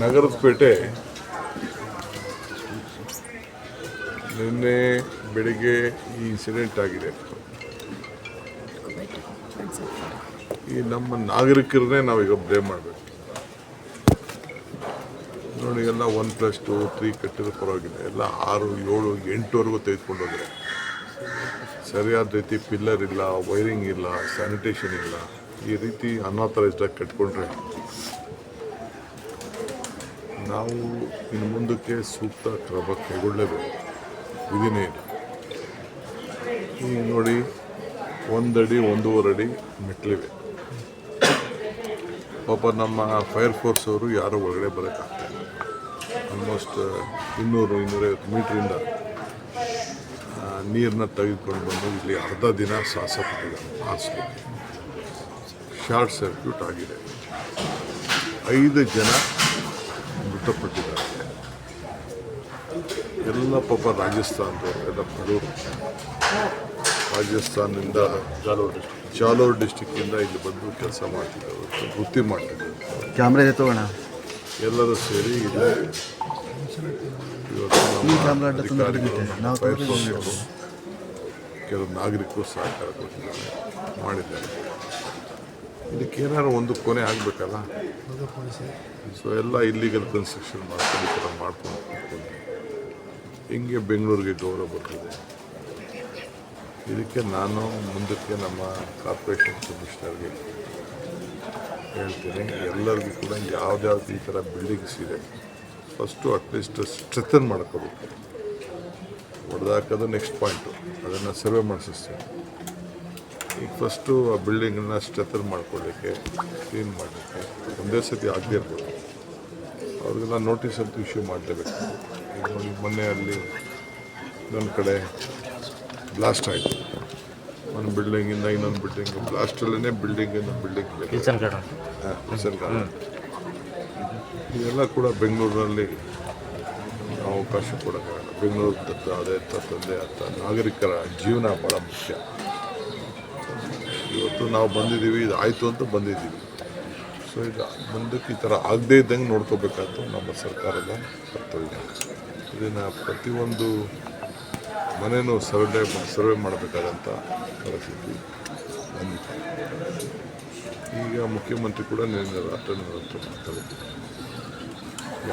ನಗರದ ಪೇಟೆ. ನಿನ್ನೆ ಬೆಳಿಗ್ಗೆ ಈ ಇನ್ಸಿಡೆಂಟ್ ಆಗಿದೆ. ಈ ನಮ್ಮ ನಾಗರಿಕರನ್ನೇ ನಾವೀಗ ಬ್ಲೇಮ್ ಮಾಡಬೇಕು. ನೋಡಿ, ಎಲ್ಲ ಒನ್ ಪ್ಲಸ್ ಟು ತ್ರೀ ಕಟ್ಟಿರೋ ಪರವಾಗಿಲ್ಲ. ಎಲ್ಲ ಆರು, ಏಳು, ಎಂಟುವರೆಗೂ ತೆಗೆದುಕೊಂಡು ಹೋದರೆ. ಸರಿಯಾದ ರೀತಿ ಪಿಲ್ಲರ್ ಇಲ್ಲ ವೈರಿಂಗ್ ಇಲ್ಲ ಸ್ಯಾನಿಟೇಷನ್ ಇಲ್ಲ. ಈ ರೀತಿ ಅನಾಥರೈಸ್ಡಾಗಿ ಕಟ್ಕೊಂಡ್ರೆ ನಾವು ಇನ್ನು ಮುಂದಕ್ಕೆ ಸೂಕ್ತ ಕ್ರಮ ಕೈಗೊಳ್ಳಬೇಕು. ಇದನ್ನೇ. ಈಗ ನೋಡಿ, ಒಂದಡಿ ಒಂದೂವರೆ ಅಡಿ ಮೆಟ್ಲಿವೆ ಪಾಪ ನಮ್ಮ ಫೈರ್ ಫೋರ್ಸ್ ಅವರು ಯಾರೂ ಒಳಗಡೆ ಬರೋಕ್ಕಾಗ್ತಾ ಇಲ್ಲ. ಆಲ್ಮೋಸ್ಟ್ ಇನ್ನೂರು, ಇನ್ನೂರೈವತ್ತು ಮೀಟ್ರಿಂದ ನೀರನ್ನ ತೆಗೆದುಕೊಂಡು ಬಂದು ಇಲ್ಲಿ ಅರ್ಧ ದಿನ ಸಾಹಸ ಪಟ್ಟಿದ್ದಾರೆ ಆರಿಸ್ಲಿಕ್ಕೆ ಶಾರ್ಟ್ ಸರ್ಕ್ಯೂಟ್ ಆಗಿದೆ. ಐದು ಜನ ಮೃತಪಟ್ಟಿದ್ದಾರೆ ಎಲ್ಲ ಪಾಪ ರಾಜಸ್ಥಾನದವರು ಎಲ್ಲ ಬಡವರು ರಾಜಸ್ಥಾನದಿಂದ ಜಾಲೋರ್ ಡಿಸ್ಟಿಕ್ ಜಾಲೋರ್ ಡಿಸ್ಟಿಕ್ಕಿಂದ ಇಲ್ಲಿ ಬಂದು ಕೆಲಸ ಮಾಡ್ತಿದ್ದಾರೆ ವೃತ್ತಿ ಮಾಡ್ತಿದ್ದಾರೆ. ಕ್ಯಾಮ್ರಾ ಇದೆ ತಗೋಣ ಎಲ್ಲರೂ ಸೇರಿ ಇಲ್ಲಿ ಕೆಲವು ನಾಗರಿಕರು ಸಹಕಾರ ಕೊಟ್ಟಿದ್ದಾರೆ ಮಾಡಿದ್ದಾರೆ. ಇದಕ್ಕೆ ಏನಾದ್ರು ಒಂದು ಕೊನೆ ಆಗಬೇಕಲ್ಲ ಸೊ ಎಲ್ಲ ಇಲ್ಲಿಗಲ್ ಕನ್ಸ್ಟ್ರಕ್ಷನ್ ಮಾಡ್ಕೊಂಡು ಈ ಥರ ಮಾಡ್ಕೊಂಡು ಹಿಂಗೆ ಬೆಂಗಳೂರಿಗೆ ಗೌರವ ಬರ್ತದೆ. ಇದಕ್ಕೆ ನಾನು ಮುಂದಕ್ಕೆ ನಮ್ಮ ಕಾರ್ಪೊರೇಷನ್ ಕಮಿಷನರ್ಗೆ ಹೇಳ್ತೀನಿ ಎಲ್ಲರಿಗೂ ಕೂಡ ಯಾವ್ದಾವ್ದು ಈ ಥರ ಬಿಲ್ಡಿಂಗ್ಸ್ ಇದೆ ಫಸ್ಟು ಅಟ್ಲೀಸ್ಟ್ ಸ್ಟ್ರೆಂಥನ್ ಮಾಡ್ಕೋಬೇಕು. ಹೊಡೆದಾಕೋದು ನೆಕ್ಸ್ಟ್ ಪಾಯಿಂಟು ಅದನ್ನು ಸರ್ವೆ ಮಾಡಿಸ್ತೀನಿ ಈಗ ಫಸ್ಟು ಆ ಬಿಲ್ಡಿಂಗನ್ನು ಸ್ಟ್ರೆತರ್ ಮಾಡ್ಕೊಳ್ಳಿಕ್ಕೆ ಕ್ಲೀನ್ ಮಾಡಲಿಕ್ಕೆ? ಒಂದೇ ಸತಿ ಆಗದೇ ಇರ್ಬೋದು. ಅವ್ರಿಗೆಲ್ಲ ನೋಟಿಸ್ ಅಂತ ಇಶ್ಯೂ ಮಾಡಲೇಬೇಕು. ಈಗ ನೋಡಿ ಮೊನ್ನೆ ಅಲ್ಲಿ ಇನ್ನೊಂದು ಕಡೆ ಬ್ಲಾಸ್ಟ್ ಆಯಿತು. ಒಂದು ಬಿಲ್ಡಿಂಗಿಂದ ಇನ್ನೊಂದು ಬಿಲ್ಡಿಂಗ್ ಬ್ಲಾಸ್ಟಲ್ಲೇ ಬಿಲ್ಡಿಂಗ್ ಇನ್ನೊಂದು ಬಿಲ್ಡಿಂಗ್ ಕಿಚನ್ ಗಾರ್ಡನ್ ಹಾಂ, ಗಾರ್ಡನ್. ಇದೆಲ್ಲ ಕೂಡ ಬೆಂಗಳೂರಿನಲ್ಲಿ ಅವಕಾಶ ಕೊಡೋಕ್ಕಾಗಲ್ಲ. ಬೆಂಗಳೂರು ತತ್ತ ಅದೇ ತಂದೆ ಅತ್ತ ನಾಗರಿಕರ ಜೀವನ ಭಾಳ ಮುಖ್ಯ. ಇವತ್ತು ನಾವು ಬಂದಿದ್ದೀವಿ, ಇದು ಆಯಿತು ಅಂತ ಬಂದಿದ್ದೀವಿ. ಸೊ ಈಗ ಮುಂದಕ್ಕೆ ಈ ಥರ ಆಗದೇ ಇದ್ದಂಗೆ ನೋಡ್ಕೋಬೇಕಾದ್ದು ನಮ್ಮ ಸರ್ಕಾರದ ಕರ್ತವ್ಯ. ಇದನ್ನು ಪ್ರತಿಯೊಂದು ಮನೆಯೂ ಸರ್ವೆ ಸರ್ವೆ ಮಾಡಬೇಕಾದಂಥ ಪರಿಸ್ಥಿತಿ ಬಂದಿದೆ. ಈಗ ಮುಖ್ಯಮಂತ್ರಿ ಕೂಡ ನಿನ್ನೆ ನನ್ನ ಹತ್ರ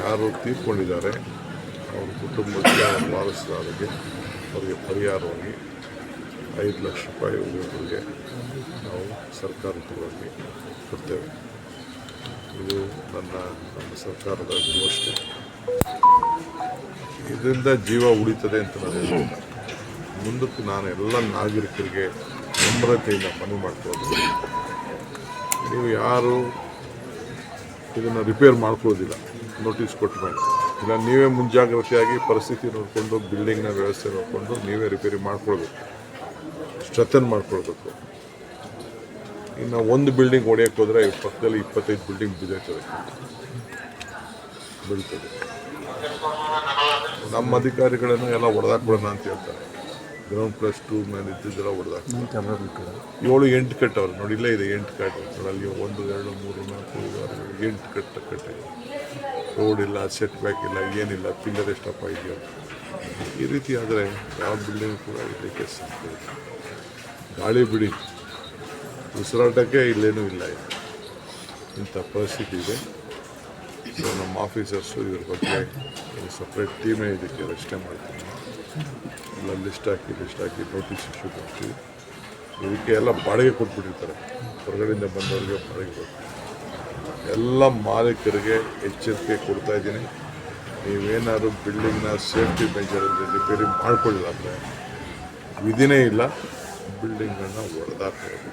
ಯಾರು ತೀರ್ಕೊಂಡಿದ್ದಾರೆ, ಅವ್ರ ಕುಟುಂಬಕ್ಕೆ, ಅವ್ರ ಅವರಿಗೆ ಅವರಿಗೆ ಪರಿಹಾರವಾಗಿ ಐದು ಲಕ್ಷ ರೂಪಾಯಿ ಒಬ್ಬೊಬ್ಬರಿಗೆ ನಾವು ಸರ್ಕಾರದವಾಗಿ ಕೊಡ್ತೇವೆ. ಇದು ನನ್ನ, ನಮ್ಮ ಸರ್ಕಾರದ ಘೋಷಣೆ. ಇದರಿಂದ ಜೀವ ಉಳಿತದೆ ಅಂತ ನಾನು ಹೇಳಿಲ್ಲ ಮುಂದಕ್ಕೆ ನಾನು ಎಲ್ಲ ನಾಗರಿಕರಿಗೆ ನಮ್ರತೆಯಿಂದ ಮನವಿ ಮಾಡ್ಕೊಳ್ತೀನಿ. ನೀವು ಯಾರು ಇದನ್ನು ರಿಪೇರ್ ಮಾಡ್ಕೊಳ್ಳೋದಿಲ್ಲ ನೋಟಿಸ್ ಕೊಟ್ಟ ಮೇಲೆ ಇಲ್ಲ, ನೀವೇ ಮುಂಜಾಗ್ರತೆಯಾಗಿ ಪರಿಸ್ಥಿತಿ ನೋಡಿಕೊಂಡು ಬಿಲ್ಡಿಂಗ್ನ ವ್ಯವಸ್ಥೆ ನೋಡಿಕೊಂಡು ನೀವೇ ರಿಪೇರಿ ಮಾಡ್ಕೊಳ್ಬೇಕು. ಸ್ಟ್ರೆಂಥನ್ ಮಾಡ್ಕೊಳ್ಬೇಕು. ಇನ್ನು ಒಂದು ಬಿಲ್ಡಿಂಗ್ ಹೊಡೆಯಕ್ಕೆ ಹೋದರೆ ಪಕ್ಕದಲ್ಲಿ ಇಪ್ಪತ್ತೈದು ಬಿಲ್ಡಿಂಗ್ ಬಿದ್ದೈತದೆ ಬೀಳ್ತದೆ. ನಮ್ಮ ಅಧಿಕಾರಿಗಳನ್ನು ಎಲ್ಲ ಹೊಡೆದಾಕ್ಬಿಡೋಣ ಅಂತ ಹೇಳ್ತಾರೆ. ಗ್ರೌಂಡ್ ಪ್ಲಸ್ ಟೂ ಮೇಲೆ ಇದ್ದಿದ್ದೆಲ್ಲ ಹೊಡೆದಾಕ್ತಾರೆ ಏಳು ಎಂಟು ಕಟ್ಟವ್ರು ನೋಡಿ ಇಲ್ಲೇ ಇದೆ ಎಂಟು ಕಟ್. ನೋಡಿ ಅಲ್ಲಿ ಒಂದು ಎರಡು ಮೂರು ನಾಲ್ಕು ಐದು ಆರು ಎಂಟು ಕಟ್ಟ ಕಟ್ಟಿದೆ ರೋಡ್ ಇಲ್ಲ ಸೆಟ್ ಬ್ಯಾಕ್ ಇಲ್ಲ ಏನಿಲ್ಲ. ಪಿಲ್ಲರ್ ಎಷ್ಟಪ್ಪ ಇದೆಯೋ ಈ ರೀತಿ ಆದರೆ ಯಾವ ಬಿಲ್ಡಿಂಗ್ ಕೂಡ ಇರಲಿಕ್ಕೆ ಸಾಧ್ಯ ಗಾಳಿ ಬಿಡಿ. ಉಸಿರಾಟಕ್ಕೆ ಇಲ್ಲೇನೂ ಇಲ್ಲ. ಇಂಥ ಪರಿಸ್ಥಿತಿ ಇದೆ. ಸೊ ನಮ್ಮ ಆಫೀಸರ್ಸು ಇದ್ರ ಬಗ್ಗೆ ಸಪ್ರೇಟ್ ಟೀಮೇ ಇದಕ್ಕೆ ರಚನೆ ಮಾಡ್ತೀನಿ. ಎಲ್ಲ ಲಿಸ್ಟ್ ಹಾಕಿ ಲಿಸ್ಟ್ ಹಾಕಿ ನೋಟಿಸ್ ಇಶ್ಯೂ ಕೊಡ್ತೀವಿ. ಇದಕ್ಕೆ ಎಲ್ಲ ಬಾಡಿಗೆ ಕೊಟ್ಬಿಟ್ಟಿರ್ತಾರೆ. ಹೊರಗಡೆಯಿಂದ ಬಂದವರಿಗೆ ಬಾಡಿಗೆ ಕೊಡ್ತೀವಿ. ಎಲ್ಲ ಮಾಲೀಕರಿಗೆ ಎಚ್ಚರಿಕೆ ಕೊಡ್ತಾ ಇದ್ದೀನಿ. ನೀವೇನಾದ್ರು ಬಿಲ್ಡಿಂಗ್ನ ಸೇಫ್ಟಿ ಮೆಜರಲ್ಲಿ ರಿಪೇರಿ ಮಾಡ್ಕೊಳ್ಳಿಲ್ಲ ಅಂದರೆ ವಿಧಿನೇ ಇಲ್ಲ. ಬಿಲ್ಡಿಂಗನ್ನು ಹೊಡೆದಾಕ್ಬೋದು.